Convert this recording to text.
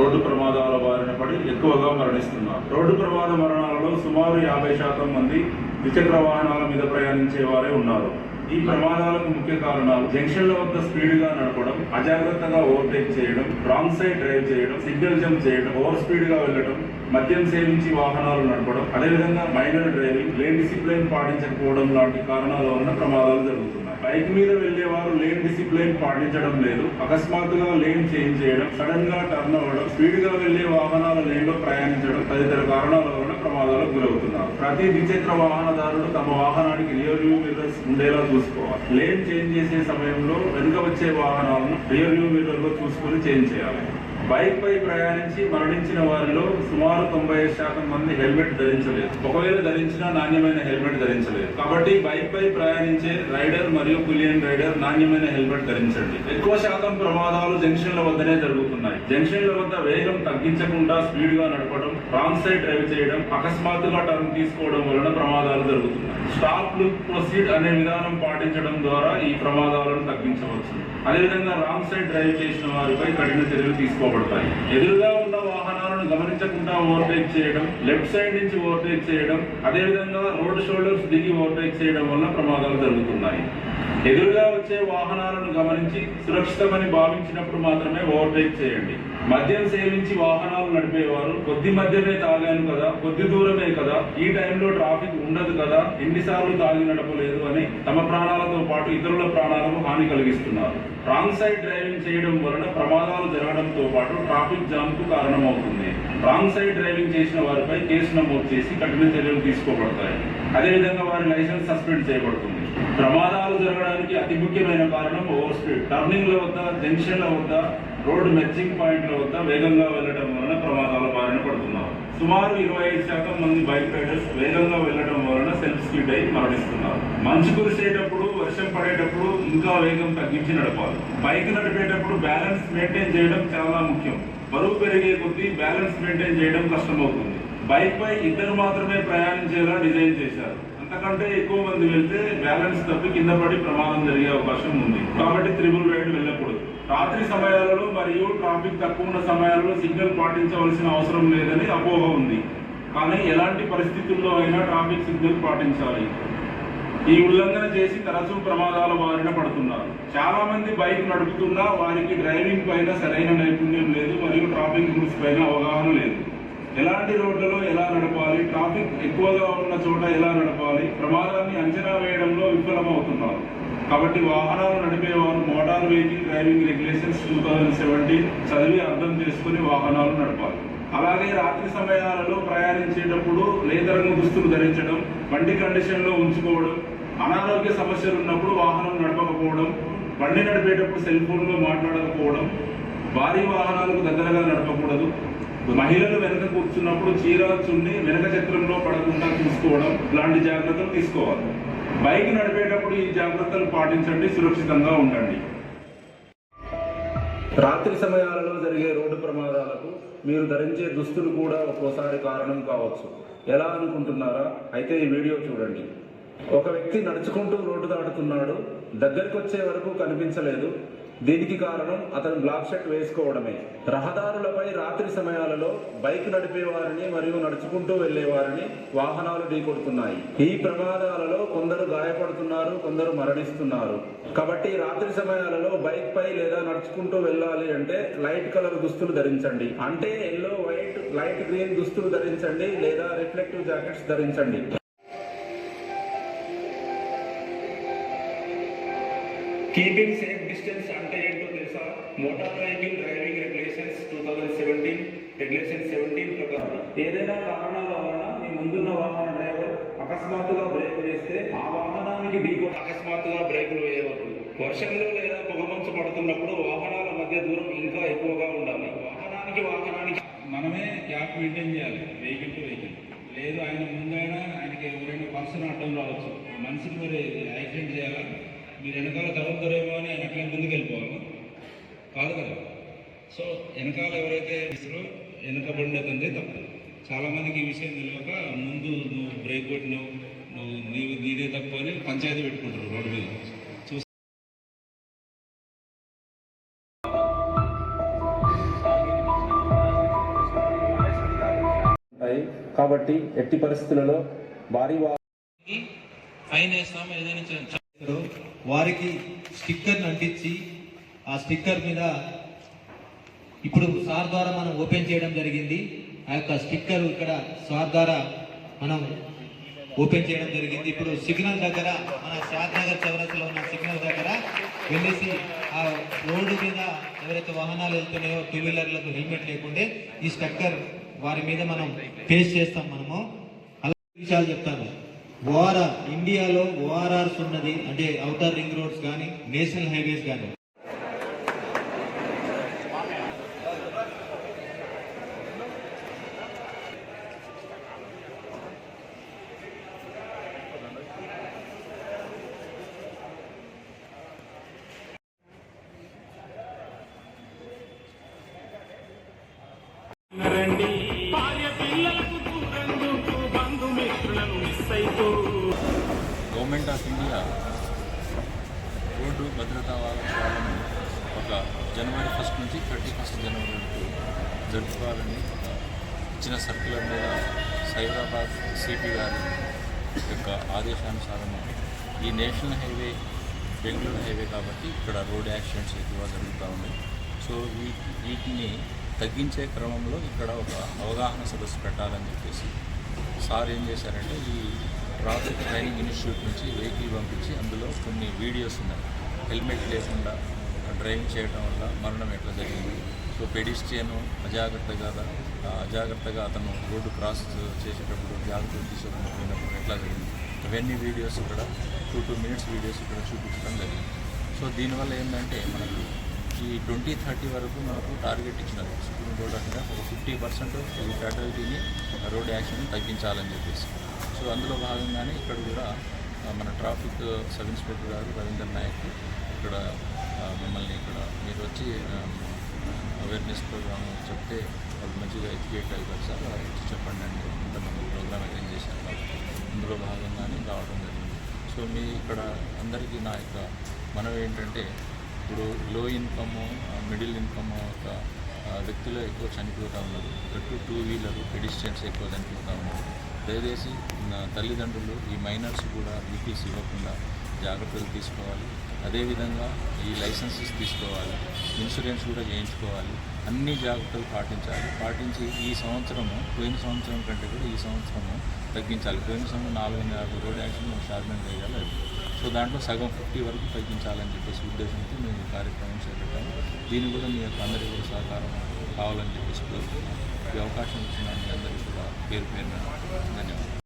Road ప్రమాదాల బారిన పడి ఎక్కువగా మరణిస్తున్నారు. రోడ్డు ప్రమాద మరణాలలో సుమారు యాభై శాతం మంది ద్విచక్ర వాహనాల మీద ప్రయాణించే వారే ఉన్నారు. ఈ ప్రమాదాలకు ముఖ్య కారణాలు జంక్షన్ల వద్ద స్పీడ్గా నడపడం అజాగ్రత్తగా ఓవర్టేక్ చేయడం రాంగ్ సైడ్ డ్రైవ్ చేయడం సిగ్నల్ జంప్ చేయడం ఓవర్ స్పీడ్గా వెళ్ళడం మద్యం సేవించి వాహనాలు నడపడం అదేవిధంగా మైనర్ డ్రైవింగ్ లేన్ డిసిప్లైన్ పాటించకపోవడం లాంటి కారణాల వలన ప్రమాదాలు జరుగుతున్నాయి. బైక్ మీద వెళ్ళే వారు లేన్ డిసిప్లైన్ పాటించడం లేదు. అకస్మాత్తుగా లేన్ చేంజ్ చేయడం సడన్గా టర్న్ అవ్వడం స్పీడ్గా వెళ్ళే వాహనాల లేన్లో ప్రయాణించడం తదితర కారణాల వలన ప్రమాదాలకు గురవుతున్నారు. ప్రతి ద్విచక్ర వాహనదారుడు తమ వాహనానికి రియర్ వ్యూ మిర్రర్స్ ఉండేలా చూసుకోవాలి. లేన్ చేంజ్ చేసే సమయంలో వెనుక వచ్చే వాహనాలను రియర్ వ్యూ మిర్రర్లో చూసుకుని చేంజ్ చేయాలి. బైక్ పై ప్రయాణించి మరణించిన వారిలో సుమారు తొంభై ఐదు శాతం మంది హెల్మెట్ ధరించలేదు. ఒకవేళ ధరించినా నాణ్యమైన హెల్మెట్ ధరించలేదు. కాబట్టి బైక్ పై ప్రయాణించే రైడర్ మరియు పులియన్ రైడర్ నాణ్యమైన హెల్మెట్ ధరించండి. ఎక్కువ శాతం ప్రమాదాలు జంక్షన్ల వద్దనే జరుగుతున్నాయి జంక్షన్ల వద్ద వేగం తగ్గించకుండా స్పీడ్గా నడపడం రాంగ్ సైడ్ డ్రైవ్ చేయడం అకస్మాత్తుగా టర్న్ తీసుకోవడం వలన ప్రమాదాలు జరుగుతున్నాయి. స్టాప్ లుక్ ప్రొసీడ్ అనే విధానం పాటించడం ద్వారా ఈ ప్రమాదాలను తగ్గించవచ్చు. అదేవిధంగా రాంగ్ సైడ్ డ్రైవ్ చేసిన వారిపై కఠిన చర్యలు తీసుకోబడతాయి. ఎదురుగా ఉన్న వాహనాలను గమనించకుండా ఓవర్టేక్ చేయడం లెఫ్ట్ సైడ్ నుంచి ఓవర్టేక్ చేయడం అదేవిధంగా రోడ్ షోల్డర్స్ దిగి ఓవర్టేక్ చేయడం వల్ల ప్రమాదాలు జరుగుతున్నాయి. ఎదురుగా వచ్చే వాహనాలను గమనించి సురక్షితమని భావించినప్పుడు మాత్రమే ఓవర్టేక్ చేయండి. మద్యం సేవించి వాహనాలు నడిపేవారు కొద్ది మద్యమే తాగాను కదా కొద్ది దూరమే కదా ఈ టైంలో ట్రాఫిక్ ఉండదు కదా ఎన్నిసార్లు తాగి నడపలేదు అని తమ ప్రాణాలతో పాటు ఇతరుల ప్రాణాలకు హాని కలిగిస్తున్నారు. రాంగ్ సైడ్ డ్రైవింగ్ చేయడం వలన ప్రమాదాలు జరగడంతో పాటు ట్రాఫిక్ జామ్కు కారణమవుతుంది. రాంగ్ సైడ్ డ్రైవింగ్ చేసిన వారిపై కేసు నమోదు చేసి కఠిన చర్యలు తీసుకోబడతాయి. అదేవిధంగా వారి లైసెన్స్ సస్పెండ్ చేయబడుతుంది. ప్రమాదాలు జరగడానికి అతి ముఖ్యమైన కారణం ఓవర్ స్పీడ్. టర్నింగ్ల వద్ద జంక్షన్ల వద్ద రోడ్డు మెచ్చింగ్ పాయింట్ల వద్ద వేగంగా వెళ్ళడం వలన ప్రమాదాల బారిన పడుతున్నారు సుమారు ఇరవై ఐదు శాతం మంది బైక్ రైడర్స్ వేగంగా వెళ్ళడం వలన సెల్ఫ్ స్పీడ్ అయి మరణిస్తున్నారు. మంచు కురిసేటప్పుడు వర్షం పడేటప్పుడు ఇంకా వేగం తగ్గించి నడపాలి. బైక్ నడిపేటప్పుడు బ్యాలెన్స్ మెయింటైన్ చేయడం చాలా ముఖ్యం. బరువు పెరిగే కొద్దీ బ్యాలెన్స్ మెయింటైన్ చేయడం కష్టమవుతుంది. బైక్ పై ఇద్దరు మాత్రమే ప్రయాణించేలా డిజైన్ చేశారు. అంతకంటే ఎక్కువ మంది వెళ్తే బ్యాలెన్స్ తప్పి కింద పడి ప్రమాదం జరిగే అవకాశం ఉంది. కాబట్టి త్రిబుల్ రైడ్ వెళ్ళకూడదు. రాత్రి సమయాలలో మరియు ట్రాఫిక్ తక్కువ ఉన్న సమయాలలో సిగ్నల్ పాటించవలసిన అవసరం లేదని అపోహ ఉంది. కానీ ఎలాంటి పరిస్థితుల్లో అయినా ట్రాఫిక్ సిగ్నల్ పాటించాలి. ఈ ఉల్లంఘన చేసి తరచూ ప్రమాదాల బారిన పడుతున్నారు. చాలా మంది బైక్ నడుపుతున్నా వారికి డ్రైవింగ్ పైన సరైన నైపుణ్యం లేదు మరియు ట్రాఫిక్ రూల్స్ పైన అవగాహన లేదు. ఎలాంటి రోడ్లలో ఎలా నడపాలి? ట్రాఫిక్ ఎక్కువగా ఉన్న చోట ఎలా నడపాలి? ప్రమాదాన్ని అంచనా వేయడంలో విఫలమవుతున్నారు. కాబట్టి వాహనాలు నడిపేవారు motor vehicle driving regulations two thousand seventeen చదివి అర్థం చేసుకుని వాహనాలు నడపాలి. అలాగే రాత్రి సమయాలలో ప్రయాణించేటప్పుడు లేతరంగు దుస్తులు ధరించడం బండి కండిషన్లో ఉంచుకోవడం అనారోగ్య సమస్యలు ఉన్నప్పుడు వాహనం నడపకపోవడం బండి నడిపేటప్పుడు సెల్ ఫోన్లో మాట్లాడకపోవడం భారీ వాహనాలకు దగ్గర మహిళలు వెనక కూర్చున్నప్పుడు చీర చున్ని వెనక చక్రంలో పడకుండా చూసుకోవడం ఇలాంటి జాగ్రత్తలు తీసుకోవాలి. బైక్ నడిపేటప్పుడు ఈ జాగ్రత్తలు పాటించండి సురక్షితంగా ఉండండి. రాత్రి సమయాలలో జరిగే రోడ్డు ప్రమాదాలకు మీరు ధరించే దుస్తులు కూడా ఒక్కోసారి కారణం కావచ్చు. ఎలా అనుకుంటున్నారా? అయితే ఈ వీడియో చూడండి. ఒక వ్యక్తి నడుచుకుంటూ రోడ్డు దాటుతున్నాడు. దగ్గరికి వచ్చే వరకు కనిపించలేదు. దీనికి కారణం అతను బ్లాక్ షర్ట్ వేసుకోవడమే. రహదారులపై రాత్రి సమయాలలో బైక్ నడిపేవారిని మరియు నడుచుకుంటూ వెళ్ళేవారిని వాహనాలు ఢీకొడుతున్నాయి. ఈ ప్రమాదాలలో కొందరు గాయపడుతున్నారు కొందరు మరణిస్తున్నారు. కాబట్టి రాత్రి సమయాలలో బైక్ పై లేదా నడుచుకుంటూ వెళ్ళాలి అంటే లైట్ కలర్ దుస్తులు ధరించండి. అంటే ఎల్లో వైట్ లైట్ గ్రీన్ దుస్తులు ధరించండి లేదా రిఫ్లెక్టివ్ జాకెట్స్ ధరించండి. కీపింగ్ సేఫ్ డిస్టెన్స్ అంటే ఏంటో తెలుసా? Motor vehicle driving regulations two thousand seventeen regulation seventeen ప్రకారం. ఏదైనా కారణాల వలన మీ ముందున్న వాహన డ్రైవర్ అకస్మాత్తుగా బ్రేక్ వేస్తే ఆ వాహనానికి డీకో అకస్మాత్తుగా బ్రేకులు వేయవద్దు. వర్షంలో లేదా పొగమంచు పడుతున్నప్పుడు వాహనాల మధ్య దూరం ఇంకా ఎక్కువగా ఉండాలి. వాహనానికి వాహనానికి మనమే గ్యాప్ మెయింటైన్ చేయాలి. వెహికల్ టు వెహికల్ లేదు ఆయన ముందైనా ఆయనకి ఎవరైనా పర్సన్ అడ్డం రావచ్చు. మనిషిని మరి యాక్సిడెంట్ చేయాలా? మీరు వెనకాల తగులుతారేమో అని ఆయన అట్లా ముందుకు వెళ్ళిపోవాలి కాదు కదా? సో వెనకాల ఎవరైతే ఇస్తారో వెనక బండి అతందే తప్పు. చాలా మందికి ఈ విషయం తెలియక ముందు నువ్వు బ్రేక్ కొట్టినావు నువ్వు నీవు నీదే తప్పు అని పంచాయతీ పెట్టుకుంటారు రోడ్డు మీద. చూసి కాబట్టి ఎట్టి పరిస్థితులలో భారీ ఫైన్ వేస్తాం ఏదైనా వారికి స్టిక్కర్ని అంటించి ఆ స్టిక్కర్ మీద ఇప్పుడు సార్ ద్వారా మనం ఓపెన్ చేయడం జరిగింది. ఆ యొక్క స్టిక్కర్ ఇక్కడ సార్ ద్వారా మనం ఓపెన్ చేయడం జరిగింది. ఇప్పుడు సిగ్నల్ దగ్గర మన షాద్ నగర్ చౌరస్లో ఉన్న సిగ్నల్ దగ్గర వెళ్ళేసి ఆ రోడ్డు మీద ఎవరైతే వాహనాలు వెళ్తున్నాయో టూ వీలర్లకు హెల్మెట్ లేకుంటే ఈ స్టిక్కర్ వారి మీద మనం పేస్ట్ చేస్తాం మనము. అలా విషయాలు చెప్తాను. ఓఆర్ఆర్ ఇండియాలో ఓఆర్ఆర్స్ ఉన్నది అంటే అవుటర్ రింగ్ రోడ్స్ కానీ నేషనల్ హైవేస్ కానీ. గవర్నమెంట్ ఆఫ్ ఇండియా రోడ్డు భద్రతా వారోత్సవాలను ఒక జనవరి ఫస్ట్ నుంచి థర్టీ ఫస్ట్ జనవరి వరకు జరుపుకోవాలని ఒక ఇచ్చిన సర్కులర్ మీద సైబరాబాద్ సిపి గారి యొక్క ఆదేశానుసారం ఈ నేషనల్ హైవే బెంగళూరు హైవే కాబట్టి ఇక్కడ రోడ్ యాక్సిడెంట్స్ ఎక్కువ జరుగుతూ ఉన్నాయి. సో వీ వీటిని తగ్గించే క్రమంలో ఇక్కడ ఒక అవగాహన సదస్సు పెట్టాలని చెప్పేసి సార్ ఏం చేశారంటే ఈ ట్రాఫిక్ ట్రైనింగ్ ఇన్స్టిట్యూట్ నుంచి వెహికల్ పంపించి అందులో కొన్ని వీడియోస్ ఉన్నాయి. హెల్మెట్ లేకుండా డ్రైవింగ్ చేయడం వల్ల మరణం ఎట్లా జరిగింది? సో పెడిస్ట్రియన్ అజాగ్రత్తగా అజాగ్రత్తగా అతను రోడ్డు క్రాస్ చేసేటప్పుడు జాగ్రత్తలు తీసుకుని ఎట్లా జరిగింది? ఇవన్నీ వీడియోస్ ఇక్కడ టూ టూ మినిట్స్ వీడియోస్ ఇక్కడ చూపించడం జరిగింది. సో దీనివల్ల ఏంటంటే మనకు ఈ ట్వంటీ థర్టీ వరకు మనకు టార్గెట్ ఇచ్చినారు. సుప్రీం కోర్టు అంటే ఒక ఫిఫ్టీ పర్సెంట్ ఈ ఫ్యాటలిటీని రోడ్ యాక్సిడెంట్ తగ్గించాలని చెప్పేసి. సో అందులో భాగంగానే ఇక్కడ కూడా మన ట్రాఫిక్ సబ్ ఇన్స్పెక్టర్ గారు రవీందర్ నాయక్ ఇక్కడ మిమ్మల్ని ఇక్కడ మీరు వచ్చి అవేర్నెస్ ప్రోగ్రామ్ చెప్తే వాళ్ళు మంచిగా ఎడ్యుకేట్ అవుతారు సార్ వచ్చి చెప్పండి అండి ఇంతమంది ప్రోగ్రామ్ అరేంజ్ చేశారు అందులో భాగంగానే రావడం జరిగింది. సో మీ ఇక్కడ అందరికీ నా యొక్క మనం ఏంటంటే ఇప్పుడు లో ఇన్కమ్ మిడిల్ ఇన్కమ్ యొక్క వ్యక్తులు ఎక్కువ చనిపోతూ ఉన్నారు. ఎక్కువ టూ వీలర్ పెడిస్టెన్స్ ఎక్కువ చనిపోతూ ఉన్నారు. దయచేసి నా తల్లిదండ్రులు ఈ మైనర్స్ కూడా వీపీస్ ఇవ్వకుండా జాగ్రత్తలు తీసుకోవాలి. అదేవిధంగా ఈ లైసెన్సెస్ తీసుకోవాలి. ఇన్సూరెన్స్ కూడా చేయించుకోవాలి. అన్ని జాగ్రత్తలు పాటించాలి. పాటించి ఈ సంవత్సరము పోయిన సంవత్సరం కంటే కూడా ఈ సంవత్సరము తగ్గించాలి. పోయిన సంవత్సరం నాలుగు వందల యాభై రోడ్ యాక్సిడెంట్ మనం షార్ట్మెంట్ చేయాలి సో దాంట్లో సగం ఫిఫ్టీ వరకు తగ్గించాలని చెప్పేసి ఉద్దేశంతో మేము ఈ కార్యక్రమం చేపట్టాము. దీన్ని కూడా మీ యొక్క అందరికీ కూడా సహకారం కావాలని చెప్పేసి కోరుతున్నాను ఈ అవకాశం ఇచ్చిన మీ అందరికీ కూడా పేరు పేరున ధన్యవాదాలు.